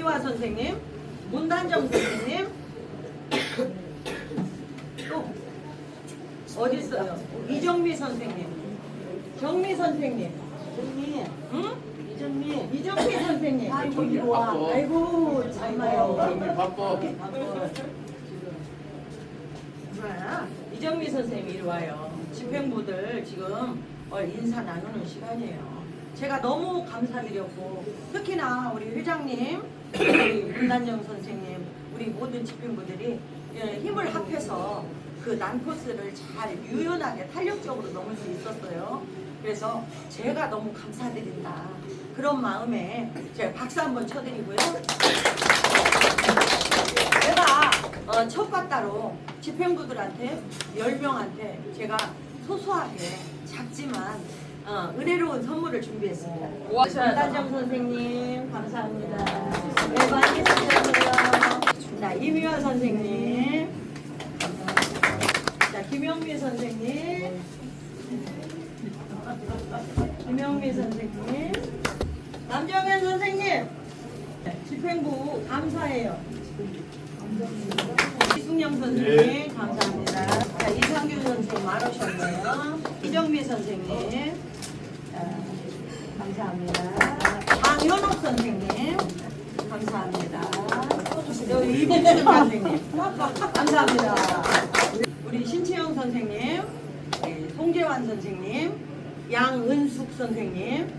이미화 선생님, 문단정 선생님, 또 어디 있어요? 이정미 선생님, 정미 선생님, 정미, 응? 이정미. 이정미 선생님. 아이고 이리 와. 아이고 참아요. 바빠. 뭐야? 이정미 선생님 이리 와요. 집행부들 지금 어, 인사 나누는 시간이에요. 제가 너무 감사드렸고 특히나 우리 회장님, 우리 문단정 선생님, 우리 모든 집행부들이 예, 힘을 합해서 그 난코스를 잘 유연하게 탄력적으로 넘을 수 있었어요. 그래서 제가 너무 감사드린다. 그런 마음에 제가 박수 한번 쳐드리고요. 제가 어, 첫과 따로 집행부들한테 10명한테 제가 소소하게 작지만 어, 은혜로운 선물을 준비했습니다. 김단정 선생님 감사합니다. 네, 많이 드세요. 자, 이미화 선생님. 자, 김영미 선생님. 김영미 선생님. 남정현 선생님. 네, 집행부 감사해요. 이승영 선생님 감사합니다. 자, 이상규 선생님 많으셨네요. 이정미 선생님 자, 감사합니다. 강현옥 선생님 감사합니다. 여기 이봉준 선생님 감사합니다. 우리 신채영 선생님, 네, 송재환 선생님, 양은숙 선생님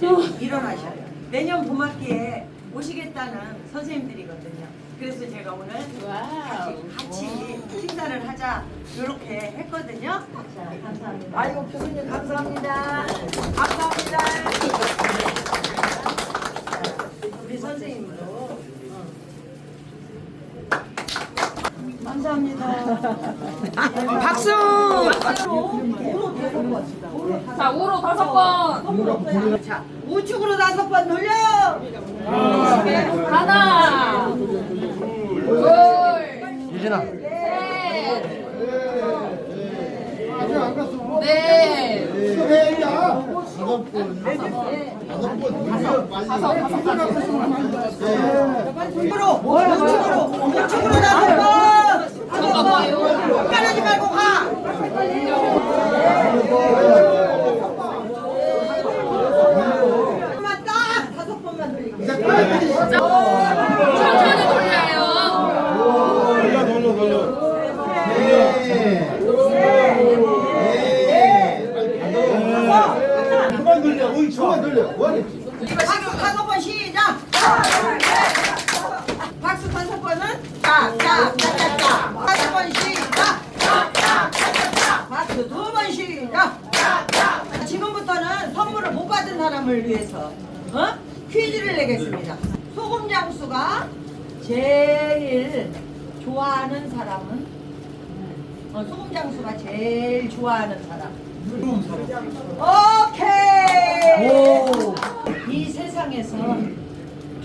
좀 일어나셔요. 내년 봄학기에 오시겠다는 선생님들이거든요. 그래서 제가 오늘 같이, 같이 식사를 하자 이렇게 했거든요. 자, 감사합니다. 아이고 교수님 감사합니다. 감사합니다. 우리 선생님도 어. 감사합니다. 박수. 자, 우로 다섯 번. 자, 우측으로 다섯 번 돌려. 하나, 둘, 유진아. 넷, 우측으로, 우측으로, 우측으로 다섯 번. 말고 가. 한번 딱 다섯 번만 돌릴게요. 천천히 돌려요. 돌려 돌려 돌려. 그만 돌려. 어이, 그만 돌려. 뭐하겠지? 박수 다섯 번 시작. 박수 다섯 번은 짝짝짝짝짝. 다섯 번 시작. 짝짝짝짝짝. 박수 두 번 시작. 지금부터는 선물을 못 받은 사람을 위해서 어? 퀴즈를 내겠습니다. 소금 장수가 제일 좋아하는 사람은 어, 소금 장수가 제일 좋아하는 사람. 오케이. 이 세상에서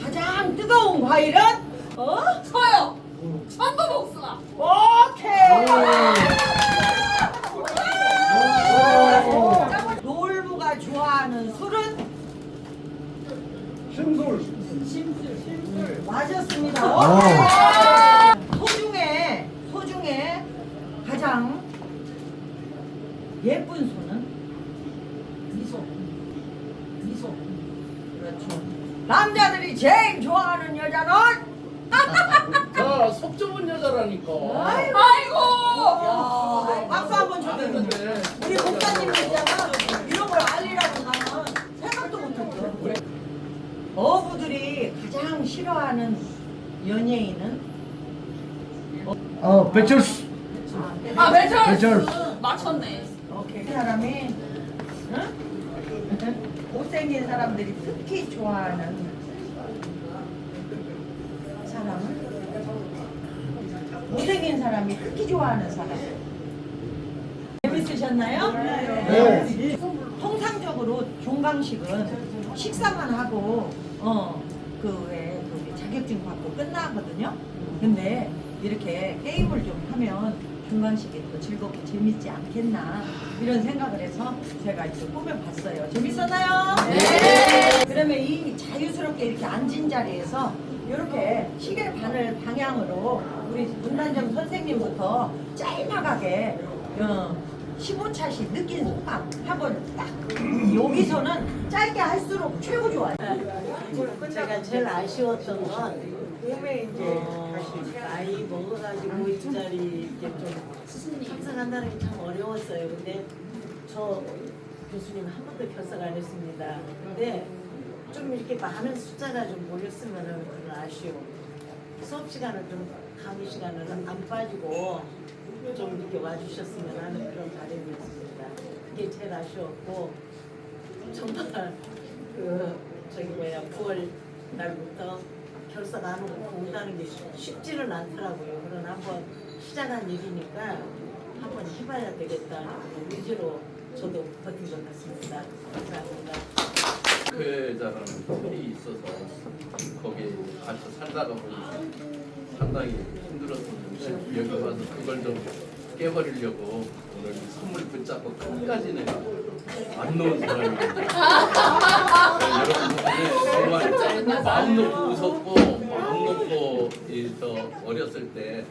가장 뜨거운 과일은 어? 저요. 천도 복숭아. 오케이. 놀부가 좋아하는 술은 심술. 맞았습니다. 오케이. 소중에 소중에 가장 예쁜 소는 미소. 미소. 그렇죠. 남자들이 제일 좋아하는 여자는 자, 속 좁은 여자라니까. 아이고. 야, 박수 한번 쳐드렸는데 우리 목사님 있잖아 이런 걸 알리라고 나는 생각도 못했어 어부들이 가장 싫어하는 연예인은 어, 배철수. 아, 매철. 매철. 맞췄네. 오케이 그 사람이 응? 못생긴 사람들이 특히 좋아하는 사람은 못생긴 사람이 특히 좋아하는 사람 재밌으셨나요? 네. 통상적으로 종강식은 식사만 하고 어그왜 그 자격증 받고 끝나거든요. 근데 이렇게 게임을 좀 하면 종강식이 또 즐겁고 재밌지 않겠나 이런 생각을 해서 제가 이제 꾸며봤어요. 재밌었나요? 네. 그러면 이 자유스럽게 이렇게 앉은 자리에서 이렇게 시계 바늘 방향으로 우리 문단점 선생님부터 짤막하게 어, 15차씩 느낀 소감 한번 딱 여기서는 짧게 할수록 최고 좋아요. 제가 제일 아쉬웠던 건 몸에 이제 다시 나이 먹어가지고 이 자리 이렇게 좀 참석한다는 게 참 어려웠어요. 근데 저 교수님 한 번도 결석 안 했습니다. 근데 좀 이렇게 많은 숫자가 좀 모였으면 아쉬워. 수업 시간은 좀 강의 시간은 안 빠지고 좀 이렇게 와주셨으면 하는 그런 바람이었습니다. 그게 제일 아쉬웠고 정말 그 저기 뭐야 9월 날부터 결석 안 오고 온다는 게 쉽- 쉽지는 않더라고요. 그러나 한번 시작한 일이니까 한번 해봐야 되겠다는 의지로 저도 버틴 것 같습니다. 감사합니다. 교회자라는 틀이 있어서 거기에 갇혀 살다가 보니 상당히 힘들었었는데 여기 와서 그걸 좀 깨버리려고 오늘 선물 붙잡고 끝까지 내가 안 놓은 사람입니다. 여러분 정말 마음 놓고 웃었고 마음 놓고 이저 어렸을 때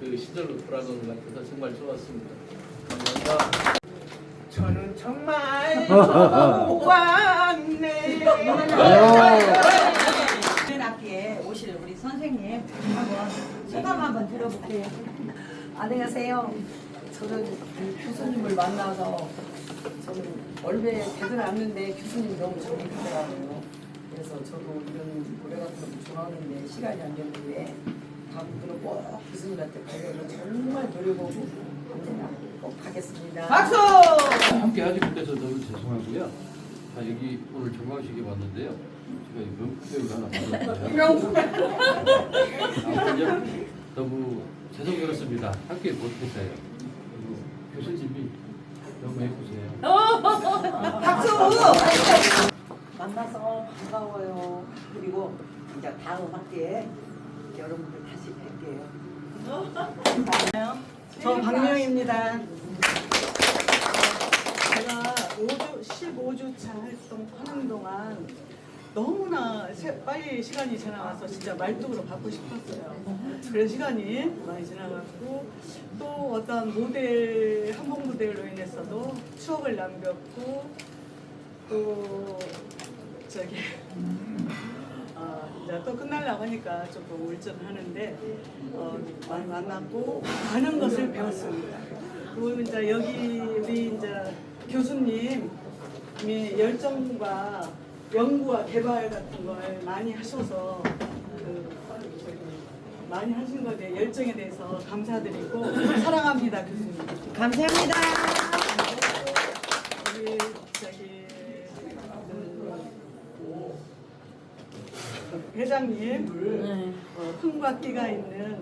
그 시절로 돌아간 것 같아서 정말 좋았습니다. 감사합니다. 저는 정말 좋았네. 이번 학기에 오실 우리 선생님 한번 소감 한번 들어볼게요. 안녕하세요. 저는 그 교수님을 만나서 저는 원래 되들 않는데 교수님이 너무 좋으시더라고요. 그래서 저도 이런 노래 같은 거 좋아하는데 시간이 안 됐는데 다음부터 꼭 교수님한테 가려고 정말 노력하고 언제나 꼭 가겠습니다. 박수! 함께 하지 못해서 너무 죄송하고요. 자, 여기 오늘 종강식에 왔는데요. 제가 이 명품백을 하나 받았어요. 아무튼요, 너무 죄송스럽습니다. 함께 못했어요. 그리고 교수님이 너무 예쁘세요. 박수! 만나서 반가워요. 그리고 이제 다음 학기에 여러분들 다시 뵐게요. 저 박명입니다. 제가 5주, 15주차 활동하는 동안 너무나 세- 빨리 시간이 지나가서 진짜 말뚝으로 받고 싶었어요. 그런 시간이 많이 지나갔고 또 어떤 모델, 한복 모델로 인해서도 추억을 남겼고 또 저기 어, 이제 또 끝나려고 하니까 조금 울적하는데 어, 많이 만났고 많은 것을 배웠습니다. 그리고 이제 여기 우리 이제 교수님의 열정과 연구와 개발 같은 걸 많이 하셔서 그 많이 하신 것에 대해 열정에 대해서 감사드리고 사랑합니다 교수님. 감사합니다. 우리 저기 그 회장님 어, 흥과 끼가 있는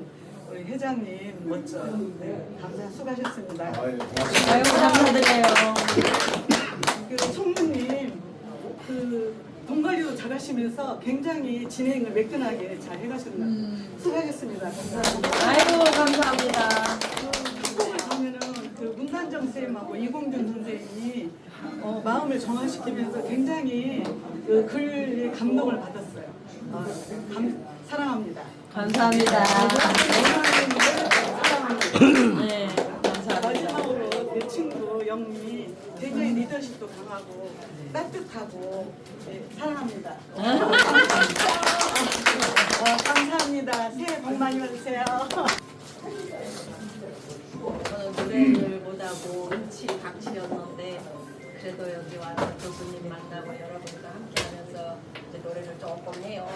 우리 회장님 멋져요. 네, 감사 수고하셨습니다. 아유, 감사드려요. 그 총무님 그 돈관리도 잘 하시면서 굉장히 진행을 매끈하게 잘 해가셨습니다. 수고하셨습니다. 감사합니다. 아이고, 감사합니다. 한국을 가면은 그 문단정 선생님하고 이공준 선생님이 어, 마음을 정화시키면서 굉장히 그 글에 감동을 받았어요. 어, 감, 사랑합니다. 감사합니다. 사랑합니다. 네, 감사합니다. 마지막으로 내 친구 영미 굉장히 리더십도 강하고 따뜻하고 네, 사랑합니다. 어, 감사합니다. 새해 복 많이 받으세요. 저는 노래를 못하고 음치 박치였는데 그래도 여기 와서 교수님 만나고 여러분과 함께하면서 이제 노래를 조금 해요.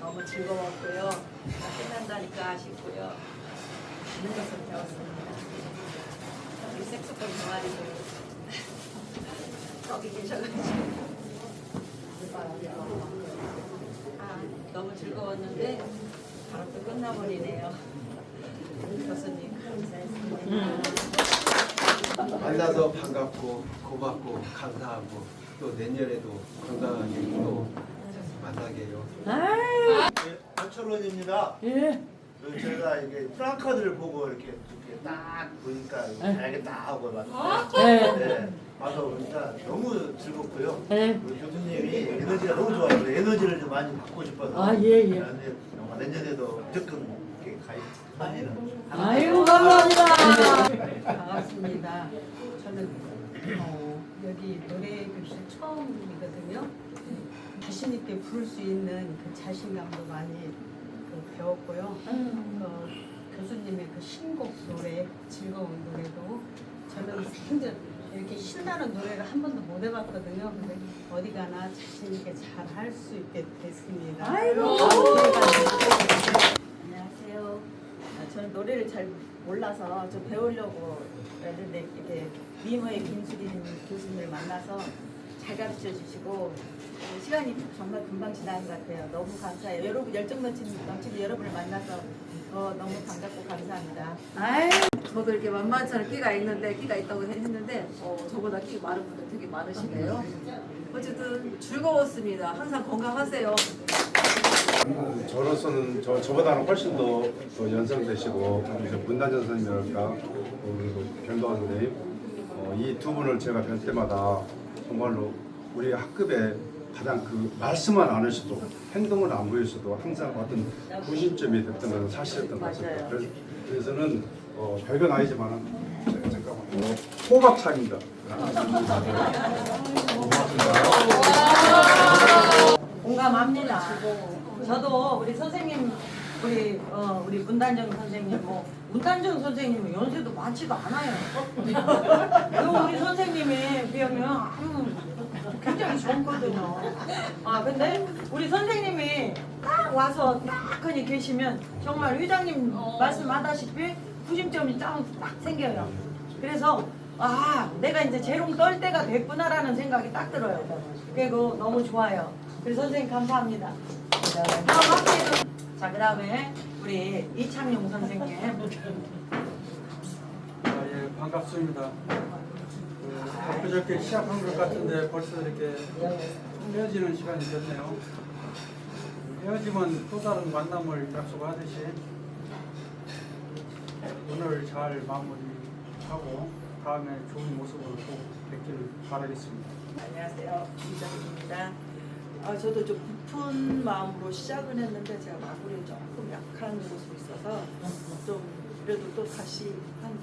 너무 즐거웠고요. 다 끝난다니까 아쉽고요. 많은 것을 배웠습니다. 우리 색소폰 동아리도 거기 계셔가지고 아 너무 즐거웠는데 바로 또 끝나버리네요. 교수님 감사했습니다. 만나서 반갑고 고맙고 감사하고 또 내년에도 건강하게 또 만나게 해요. 네, 박철원입니다. 예. 그 제가 이게 프랑카드를 보고 이렇게, 이렇게 딱 보니까 이렇게 딱 하고 왔어요. 네. 네. 와서 보니까 너무 즐겁고요. 네. 우리 교수님이 에너지가 너무 좋아요. 그래서 에너지를 좀 많이 받고 싶어서. 아, 예, 예. 그런데 내년에도 적극 이렇게 가입하기는. 아이고 감사합니다. 반갑습니다. 저는 어, 여기 노래 교실 처음이거든요. 자신 있게 부를 수 있는 그 자신감도 많이 그 배웠고요. 그 교수님의 그 신곡 노래, 즐거운 노래도 저는 생전 이렇게 신나는 노래를 한 번도 못 해봤거든요. 근데 어디 가나 자신 있게 잘 할 수 있게 됐습니다. 아이고. 안녕하세요. 아, 저는 노래를 잘 몰라서 좀 배우려고 했는데 이렇게 미모의 김수린 교수님을 만나서 잘 가르쳐 주시고 어, 시간이 정말 금방 지나는 것 같아요. 너무 감사해요. 여러분 열정 넘치는, 넘치는 여러분을 만나서 어, 너무 반갑고 감사합니다. 아이, 저도 이렇게 만만치 않은 끼가 있는데 끼가 있다고 했는데 어, 저보다 끼 많은 분들 되게 많으시네요. 어쨌든 즐거웠습니다. 항상 건강하세요. 저로서는 저, 저보다는 훨씬 더, 더 연상되시고 이제 문단전 선생님이랄까 어, 그리고 변도환 선생님 어, 이두 분을 제가 뵐 때마다 정말로 우리 학급에 가장 그 말씀만 안 하셔도 행동을 안 보여셔도 항상 어떤 구심점이 됐던 것은 사실이었던 것 같습니다. 그래서, 그래서는 어, 별건 아니지만 제가 잠깐만요. 호박차입니다. 공감합니다. 저도 우리 선생님 우리 어 우리 문단정 선생님 뭐 문단정 선생님은 연세도 많지도 않아요. 그리고 우리 선생님이 비하면 굉장히 젊거든요. 아 근데 우리 선생님이 딱 와서 딱 하니 계시면 정말 회장님 말씀하다시피 구심점이 딱 생겨요. 그래서 아 내가 이제 재롱 떨 때가 됐구나라는 생각이 딱 들어요. 그리고 너무 좋아요. 우리 선생님 감사합니다. 다음 학기에도 자 그다음에 우리 이창용 선생님 아, 예, 반갑습니다. 그, 엊그저께 시작한 것 같은데 벌써 이렇게 헤어지는 시간이 됐네요. 헤어지면 또 다른 만남을 약속하듯이 오늘 잘 마무리하고 다음에 좋은 모습으로 꼭 뵙기를 바라겠습니다. 안녕하세요. 이정입니다. 아, 저도 좀 부푼 마음으로 시작을 했는데 제가 마무리에 조금 약한 모습이 있어서 좀 그래도 또 다시 한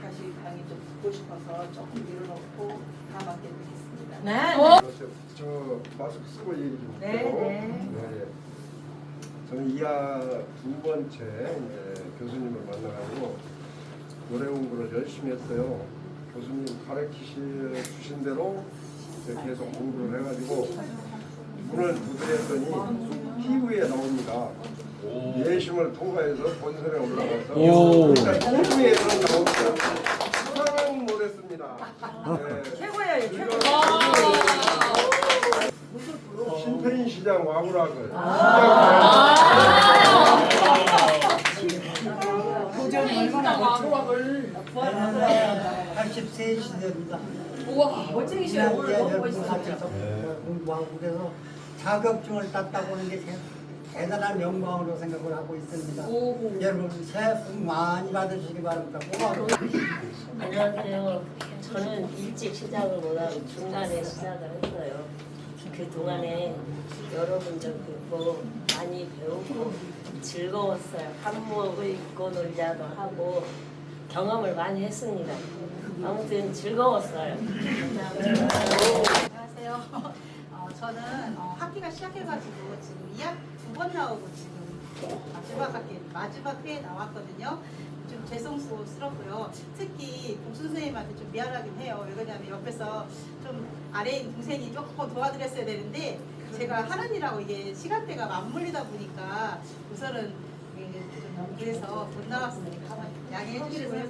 다시 강의 좀 듣고 싶어서 조금 밀어놓고 다음 학기에 뵙겠습니다. 네. 저, 저 마스크 쓰고 얘기 좀 네, 할게요. 네. 네. 저는 이하 두 번째 이제 교수님을 만나가지고 노래 공부를 열심히 했어요. 교수님 가르치시 주신 대로 계속 공부를 해가지고 오늘 두드렸더니 TV에 나옵니다. 예심을 통과해서 본선에 올라가서 TV에는 나옵니다. 수상은 못했습니다. 네. 최고예요 최고. 신페인 시장 와구락을 우 와. 멋쟁이시네요. 오늘 너무 멋있으시죠? 공부하고 그래서 자격증을 땄다고 하는 게 대- 대단한 영광으로 생각을 하고 있습니다. 오호. 여러분 새해 복 많이 받으시기 바랍니다. 고마워요. 안녕하세요. 저는 일찍 시작을 못하고 중간에 시작을 했어요. 그 동안에 여러분들 뵙고 많이 배우고 즐거웠어요. 한복을 입고 놀자도 하고 경험을 많이 했습니다. 아무튼 즐거웠어요. 안녕하세요. 어, 저는 어, 학기가 시작해가지고 지금 2학 두 번 나오고 지금 마지막 학기 마지막 회에 나왔거든요. 좀 죄송스럽고요. 특히 공수 선생님한테 좀 미안하긴 해요. 왜 그러냐면 옆에서 좀 아래인 동생이 조금 도와드렸어야 되는데 제가 하는 일하고 이게 시간대가 맞물리다 보니까 우선은 좀 그래서 못 나왔으니까 양해해 주시고요.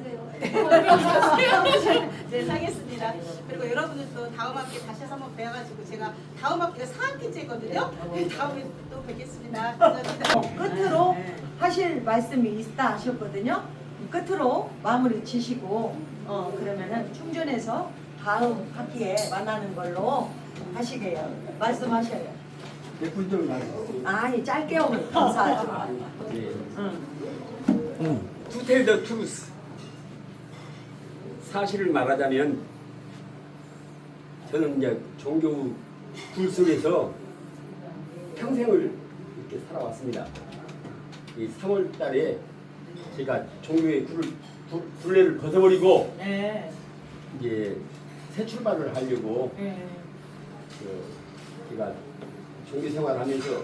네, 상했습니다. 그리고 여러분들도 다음 학기에 다시 한번 뵈가지고 제가 다음 학기가 4학기째거든요. 다음에 또 뵙겠습니다. 감사합니다. 끝으로 하실 말씀이 있다 하셨거든요. 끝으로 마무리 지시고 어 그러면은 충전해서 다음 학기에 만나는 걸로 하시게요. 말씀하셔요. 예쁜 점 말고. 아니 짧게 오면 감사하죠. 응. To tell the truth. 사실을 말하자면 저는 이제 종교 굴 속에서 평생을 이렇게 살아왔습니다. 이 3월 달에 제가 종교의 굴을, 굴- 굴레를 벗어버리고 네. 이제 새 출발을 하려고 네. 그 제가 종교 생활하면서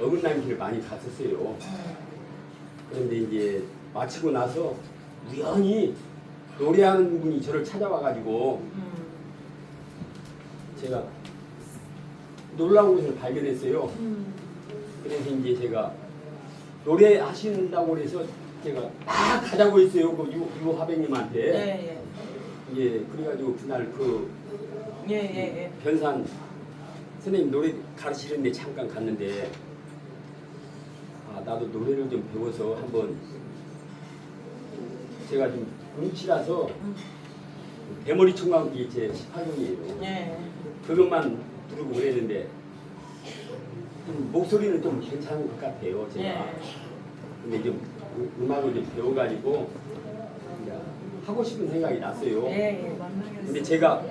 어긋난 길을 많이 갔었어요. 그런데 이제 마치고 나서 우연히 노래하는 분이 저를 찾아와가지고 음. 제가 놀라운 것을 발견했어요. 음. 그래서 이제 제가 노래하신다고 해서 제가 막 가자고 했어요. 그 유, 유 하백님한테. 예, 예, 그래가지고 그날 그 예. 예, 예, 예. 변산 선생님 노래 가르치는데 잠깐 갔는데 아 나도 노래를 좀 배워서 한번 제가 좀 음치라서 대머리 총각이 제 18년이에요. 예. 그것만 부르고 그랬는데 음, 목소리는 좀 괜찮은 것 같아요 제가. 예. 근데 좀 음- 음악을 좀 배워가지고 이제 하고 싶은 생각이 났어요. 예, 예. 근데 제가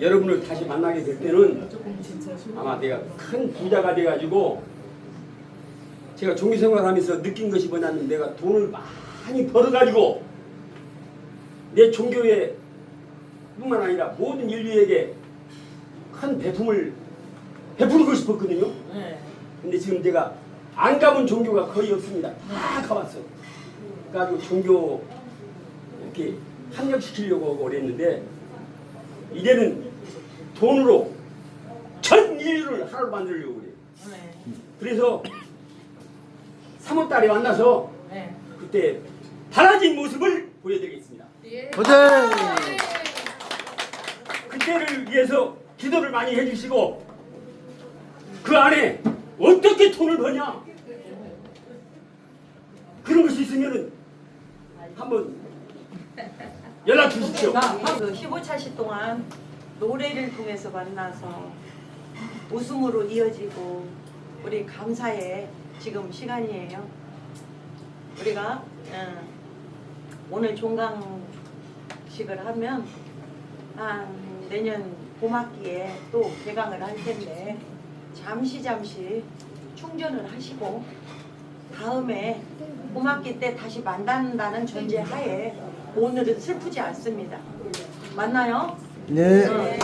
여러분을 다시 만나게 될 때는 아마 내가 큰 부자가 돼가지고 제가 종교생활하면서 느낀 것이 뭐냐면 내가 돈을 많이 벌어가지고 내 종교에 뿐만 아니라 모든 인류에게 큰 배품을 베풀고 싶었거든요. 예. 근데 지금 제가 안 가본 종교가 거의 없습니다. 다 가봤어. 그래가지고 종교 이렇게 합력시키려고 하고 그랬는데 이제는 돈으로 전 인류를 하나로 만들려고 그래요. 네. 그래서 3월 달에 만나서 네. 그때 달라진 모습을 보여드리겠습니다. 그때를 위해서 기도를 많이 해주시고 그 안에 어떻게 돈을 버냐 그런 것이 있으면은 한번 연락 주십시오. 자, 그 15차 시 동안 노래를 통해서 만나서 웃음으로 이어지고 우리 감사의 지금 시간이에요. 우리가 어, 오늘 종강식을 하면 한 내년 봄학기에 또 개강을 할 텐데 잠시 잠시 충전을 하시고 다음에 봄학기 때 다시 만난다는 전제 하에 오늘은 슬프지 않습니다. 맞나요? 네. 네.